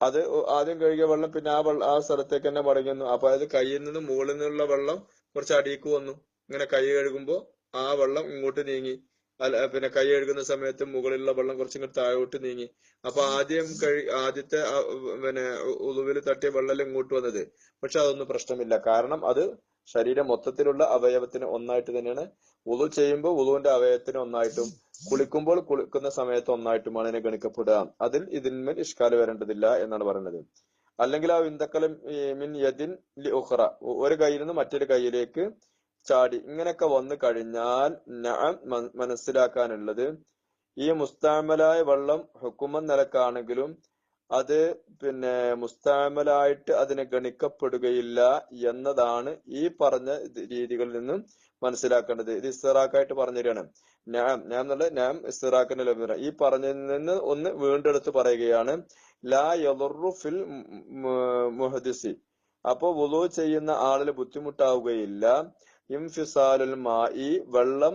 അത് ആദ്യം കഴുകിയ വെള്ളം പിന്നെ ആ വെള്ളം ആ സ്ഥലത്തേക്ക് തന്നെ മടങ്ങി വന്നു അപ്പൊ അത് കയ്യിൽ നിന്ന് മുകളിൽ നിന്നുള്ള വെള്ളം കുറച്ച് അടിയിക്ക് വന്നു. ഇങ്ങനെ കൈ കഴുകുമ്പോ ആ വെള്ളം ഇങ്ങോട്ട് നീങ്ങി. അല്ല പിന്നെ കൈ കഴുകുന്ന സമയത്ത് മുകളിലുള്ള വെള്ളം കുറച്ചും കൂടി താഴോട്ട് നീങ്ങി. അപ്പൊ ആദ്യം കഴി ആദ്യത്തെ പിന്നെ ഉളുവിൽ തട്ടിയ വെള്ളം ഇങ്ങോട്ട് വന്നത്? പക്ഷെ അതൊന്നും പ്രശ്നമില്ല. കാരണം അത് ശരീരം മൊത്തത്തിലുള്ള അവയവത്തിന് ഒന്നായിട്ട് തന്നെയാണ്. ഉളു ചെയ്യുമ്പോൾ ഉളുവിന്റെ അവയവത്തിന് ഒന്നായിട്ടും കുളിക്കുമ്പോൾ കുളിക്കുന്ന സമയത്ത് ഒന്നായിട്ടുമാണ് ഇതിനെ ഗണിക്കപ്പെടുക. അതിൽ ഇതിന്മേൽ ഇഷ്കാൽ വരേണ്ടതില്ല എന്നാണ് പറയുന്നത്. അല്ലെങ്കിൽ ആ വിന്തക്കലം മിൻ യദിൻ ലി ഉഖറ. ഒരു കയ്യിൽ നിന്ന് മറ്റൊരു കയ്യിലേക്ക് ചാടി. ഇങ്ങനെയൊക്കെ വന്നു കഴിഞ്ഞാൽ ഞാൻ മനസ്സിലാക്കാനുള്ളത്. ഈ മുസ്താമലായ വള്ളം ഹുക്കുമൻ നിലക്കാണെങ്കിലും അത് പിന്നെ മുസ്താമലായിട്ട് അതിനെ ഗണിക്കപ്പെടുകയില്ല എന്നതാണ് ഈ പറഞ്ഞ രീതികളിൽ നിന്നും മനസ്സിലാക്കേണ്ടത്. ഇത് ഇസ്തറാക്കായിട്ട് പറഞ്ഞു തരികയാണ് ഞാൻ ഞാൻ എന്നുള്ള ഞാൻ ഇസ്തറാഖിന്റെ ലഭ്യത ഈ പറഞ്ഞതിൽ നിന്ന് ഒന്ന് വീണ്ടെടുത്ത് പറയുകയാണ് ലാ യദുറു ഫിൽ മുഹദിസി. അപ്പോ വുളു ചെയ്യുന്ന ആളിന് ബുദ്ധിമുട്ടാവുകയില്ല. ഇംഫിസാലുൽ മായി വെള്ളം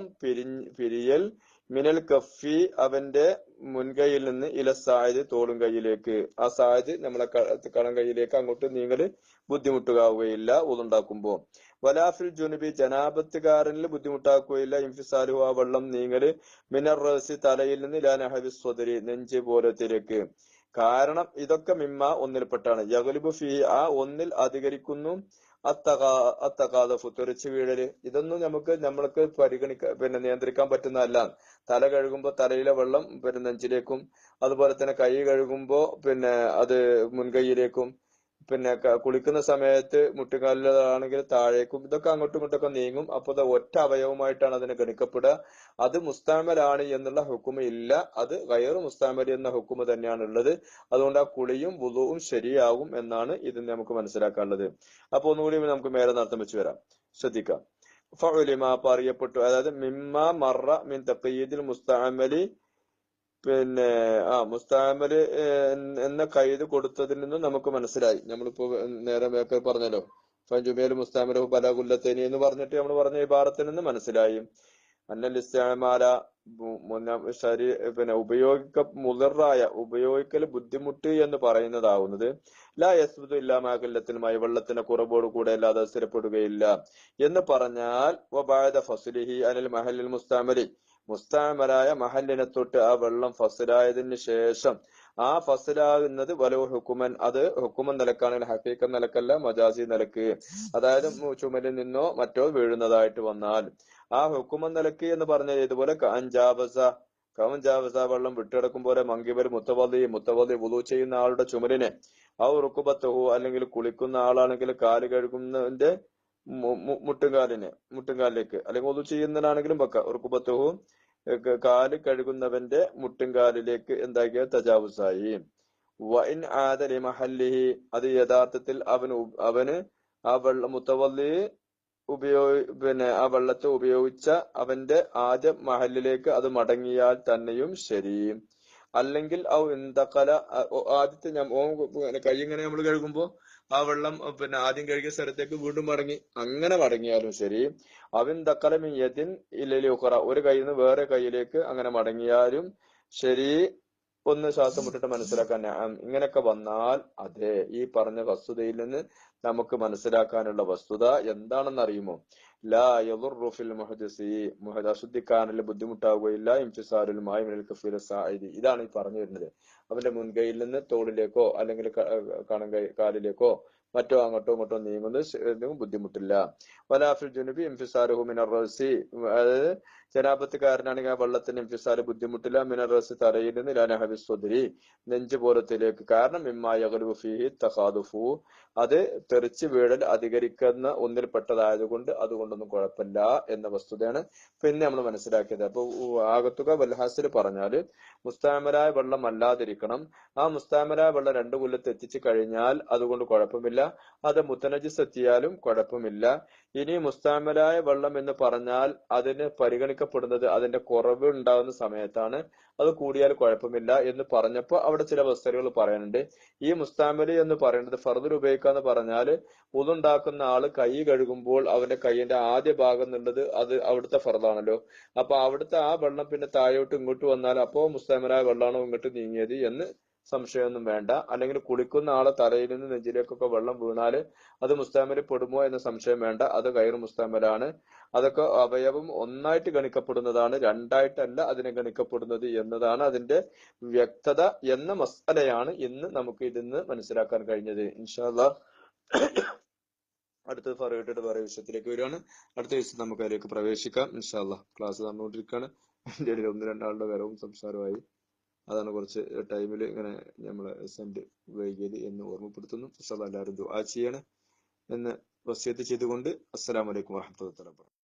പിരിയൽ മിനൽ കഫി അവന്റെ മുൻകൈയിൽ നിന്ന് ഇല സായത് തോളും കൈയിലേക്ക്. ആ സായത് നമ്മളെ കളം കൈയിലേക്ക് അങ്ങോട്ട് നീങ്ങൽ ബുദ്ധിമുട്ടുകാവുകയില്ല ഉതുണ്ടാക്കുമ്പോ വലാഫിൽ ജുനുബി ജനാപത്തുകാരനിൽ ബുദ്ധിമുട്ടാക്കുകയില്ല ഇംഫിസാലു ആ വെള്ളം നീങ്ങൽ മിനർ റസി തലയിൽ നിന്ന് ഇല നഹവി സ്വദരി നെഞ്ച് പോലത്തിലേക്ക് കാരണം ഇതൊക്കെ മിമ്മ ഒന്നിൽപ്പെട്ടാണ്. യഗലിബു ഫി ആ ഒന്നിൽ അധികരിക്കുന്നു. അത്തകാ അത്തകാദഫു തെറിച്ചു വീഴൽ ഇതൊന്നും നമുക്ക് നമ്മൾക്ക് പരിഗണിക്ക പിന്നെ നിയന്ത്രിക്കാൻ പറ്റുന്നതല്ല. തല കഴുകുമ്പോൾ തലയിലെ വെള്ളം പിന്നെ നെഞ്ചിലേക്കും അതുപോലെ തന്നെ കൈ കഴുകുമ്പോൾ പിന്നെ അത് മുൻകൈയിലേക്കും പിന്നെ കുളിക്കുന്ന സമയത്ത് മുട്ടുകാലിലാണെങ്കിൽ താഴേക്കും ഇതൊക്കെ അങ്ങോട്ടും ഇങ്ങോട്ടൊക്കെ നീങ്ങും. അപ്പോൾ ഒറ്റ അവയവമായിട്ടാണ് അതിനെ ഗണിക്കപ്പെടുക. അത് മുസ്താമലാണ് എന്നുള്ള ഹുക്കുമ ഇല്ല. അത് ഗൈർ മുസ്താമൽ എന്ന ഹുക്കുമ തന്നെയാണ് ഉള്ളത്. അതുകൊണ്ട് ആ കുളിയും വുളുവും ശരിയാകും എന്നാണ് ഇത് നമുക്ക് മനസ്സിലാക്കാനുള്ളത്. അപ്പോൾ ഒന്നുകൂടി നമുക്ക് മേലെ നടത്തം വെച്ച് വരാം. ശ്രദ്ധിക്കാം. അപ്പൊ അറിയപ്പെട്ടു. അതായത് മിമ്മ മറ മിൻ തഖീദിൽ മുസ്താമലി പിന്നെ ആ മുസ്താമൽ ഏഹ് എന്ന കൈത് കൊടുത്തതിൽ നിന്നും നമുക്ക് മനസ്സിലായി. നമ്മളിപ്പോ നേരെ മേക്കെ പറഞ്ഞല്ലോ. ഫഞ്ചുമേൽ മുസ്താമലു ബലകുല്ലത്തേനി എന്ന് പറഞ്ഞിട്ട് നമ്മൾ പറഞ്ഞ വിഭാഗത്തിൽ നിന്ന് മനസ്സിലായി. അന്നൽ ഇസ്ലാമാല ശരീ പിന്നെ ഉപയോഗിക്ക മുതിറായ ഉപയോഗിക്കൽ ബുദ്ധിമുട്ട് എന്ന് പറയുന്നതാവുന്നത്. ലാ യസ്ബുദു ഇല്ലാമാകല്ലത്തിനുമായി മൈവെള്ളത്തിന് കുറവോട് കൂടെ അല്ലാതെ സ്ഥിരപ്പെടുകയില്ല. എന്ന് പറഞ്ഞാൽ ഫസുലിഹി അനിൽ മഹലിൽ മുസ്താമലി മുസ്താമലായ മഹല്ലിനെ തൊട്ട് ആ വെള്ളം ഫസലായതിന് ശേഷം ആ ഫസലാകുന്നത് വലവ് ഹുക്കുമൻ. അത് ഹുക്കുമൻ നിലക്കാണെങ്കിൽ ഹഫീക്കൻ നിലക്കല്ല മജാസി നിലയ്ക്ക്. അതായത് ചുമലിൽ നിന്നോ മറ്റോ വീഴുന്നതായിട്ട് വന്നാൽ. ആ ഹുക്കുമൻ നിലയ്ക്ക് എന്ന് പറഞ്ഞ ഇതുപോലെ കഞ്ചാബസ കവഞ്ചാബസ വെള്ളം വിട്ടെടുക്കും പോലെ മങ്കിബൽ മുത്തവതി മുത്തവതി വുളു ചെയ്യുന്ന ആളുടെ ചുമലിനെ ആ ഉറുക്കുബത്തഹു അല്ലെങ്കിൽ കുളിക്കുന്ന ആളാണെങ്കിൽ കാൽ കഴുകുന്നതിന്റെ മുട്ടുകാലിന് മുട്ടുകാലിലേക്ക്. അല്ലെങ്കിൽ ഒതു ചെയ്യുന്നതിനാണെങ്കിലും വെക്കാം. ഉറുക്കുബത്തഹു ക- കാൽ കഴുകുന്നവന്റെ മുട്ടുംകാലിലേക്ക് എന്താക്കിയ? തജാവുസായി. വൈൻ ആദലി മഹല്ലിഹി അത് യഥാർത്ഥത്തിൽ അവന് ഉ- അവന് ആ വെള്ള മുത്തവല്ലി ഉപയോഗി പിന്നെ ആ വെള്ളത്തെ ഉപയോഗിച്ച അവന്റെ ആദ്യ മഹലിലേക്ക് അത് മടങ്ങിയാൽ തന്നെയും ശരി. അല്ലെങ്കിൽ ഔ ഓ- ആദ്യത്തെ ഞാൻ ഓ കൈ ഇങ്ങനെ നമ്മൾ കഴുകുമ്പോ ആ വെള്ളം പിന്നെ ആദ്യം കഴുകിയ സ്ഥലത്തേക്ക് വീണ്ടും മടങ്ങി അങ്ങനെ മടങ്ങിയാലും ശരി അവൻ തക്കലമിയത്തിൻ ഇല്ലലി ഉഖറ ഒരു കയ്യിൽ നിന്ന് വേറെ കയ്യിലേക്ക് അങ്ങനെ മടങ്ങിയാലും ശരി ഒന്ന് ശ്വാസം വിട്ടിട്ട് മനസ്സിലാക്കാൻ. ഇങ്ങനെയൊക്കെ വന്നാൽ അതെ ഈ പറഞ്ഞ വസ്തുതയിൽ നിന്ന് നമുക്ക് മനസ്സിലാക്കാനുള്ള വസ്തുത എന്താണെന്ന് അറിയുമോ അശുദ്ധിക്കാനിൽ ബുദ്ധിമുട്ടാവുകയില്ല സായിദി ഇതാണ് ഈ പറഞ്ഞു വരുന്നത് അവന്റെ മുൻകൈയിൽ നിന്ന് തോളിലേക്കോ അല്ലെങ്കിൽ കണങ്കൈ കാലിലേക്കോ മറ്റോ അങ്ങോട്ടോ ഇങ്ങോട്ടോ നീങ്ങുന്നത് ബുദ്ധിമുട്ടില്ല. വലാഫിൽ ജുനുബി ഇംഫിസാലുഹു മിനർ റസി. അതായത് ജനാപത്തുകാരനാണെങ്കിൽ ആ വെള്ളത്തിന് ഇംഫിസാൽ ബുദ്ധിമുട്ടില്ല മിനറസ് റസി തറയിൽ നിന്ന് ലനഹബി സുദരി നെഞ്ച് പോലത്തിലേക്ക് കാരണം ഇമ്മായകലു ഫീഹി തഖാദുഫു. അത് തെറിച്ച് വീഴൽ അധികരിക്കുന്ന ഒന്നിൽ പെട്ടതായതുകൊണ്ട് അതുകൊണ്ടൊന്നും കുഴപ്പമില്ല എന്ന വസ്തുതയാണ് പിന്നെ നമ്മൾ മനസ്സിലാക്കിയത്. അപ്പൊ ആകത്തുക വൽഹാസിൽ പറഞ്ഞാൽ മുസ്താമരായ വെള്ളം അല്ലാതിരിക്കണം. ആ മുസ്താമരായ വെള്ളം രണ്ടു കൊല്ലത്ത് എത്തിച്ചു കഴിഞ്ഞാൽ അതുകൊണ്ട് കുഴപ്പമില്ല. അത് മുത്തനജിസ് എത്തിയാലും കുഴപ്പമില്ല. ഇനി മുസ്താമരായ വെള്ളം എന്ന് പറഞ്ഞാൽ അതിന് പരിഗണിക്കപ്പെടുന്നത് അതിന്റെ കുറവ് ഉണ്ടാകുന്ന സമയത്താണ്. അത് കൂടിയാൽ കുഴപ്പമില്ല എന്ന് പറഞ്ഞപ്പോൾ അവിടെ ചില വസ്തുതകൾ പറയാനുണ്ട്. ഈ മുസ്താമലി എന്ന് പറയുന്നത് ഫർദർ ഉപയോഗിക്കുക എന്ന് പറഞ്ഞാൽ ഉതുണ്ടാക്കുന്ന ആൾ കൈ കഴുകുമ്പോൾ അവന്റെ കൈയിന്റെ ആദ്യ ഭാഗം എന്നുള്ളത് അത് അവിടുത്തെ ഫർദാണല്ലോ. അപ്പൊ അവിടുത്തെ ആ വെള്ളം പിന്നെ താഴോട്ട് ഇങ്ങോട്ട് വന്നാൽ അപ്പോ മുസ്താമലായ വെള്ളമാണോ ഇങ്ങോട്ട് നീങ്ങിയത് എന്ന് സംശയമൊന്നും വേണ്ട. അല്ലെങ്കിൽ കുളിക്കുന്ന ആളെ തലയിൽ നിന്ന് നെഞ്ചിലേക്കൊക്കെ വെള്ളം വീണാൽ അത് മുസ്താമിൽ പെടുമോ എന്ന സംശയം വേണ്ട. അത് കയറ് മുസ്താമലാണ്. അതൊക്കെ അവയവം ഒന്നായിട്ട് ഗണിക്കപ്പെടുന്നതാണ്. രണ്ടായിട്ടല്ല അതിനെ ഗണിക്കപ്പെടുന്നത് എന്നതാണ് അതിന്റെ വ്യക്തത എന്ന മസാലയാണ് ഇന്ന് നമുക്ക് ഇതിന്ന് മനസ്സിലാക്കാൻ കഴിഞ്ഞത്. ഇൻഷാല്ല അടുത്ത പറയിട്ടിട്ട് വേറെ വിഷയത്തിലേക്ക് വരികയാണ്. അടുത്ത ദിവസം നമുക്ക് അതിലേക്ക് പ്രവേശിക്കാം. ഇൻഷാല്ല ക്ലാസ് ഇടയിൽ ഒന്ന് രണ്ടാളുടെ വരവും സംസാരമായി അതാണ് കുറച്ച് ടൈമിൽ ഇങ്ങനെ നമ്മൾ സെന്റ് വൈകിയത് എന്ന് ഓർമ്മപ്പെടുത്തുന്നു. എല്ലാവരും ദുആ ചെയ്യണം എന്ന് വസ്യത്ത് ചെയ്തുകൊണ്ട് അസ്സലാമു അലൈക്കും വറഹ്മത്തുള്ളാഹി വബറകാതുഹു.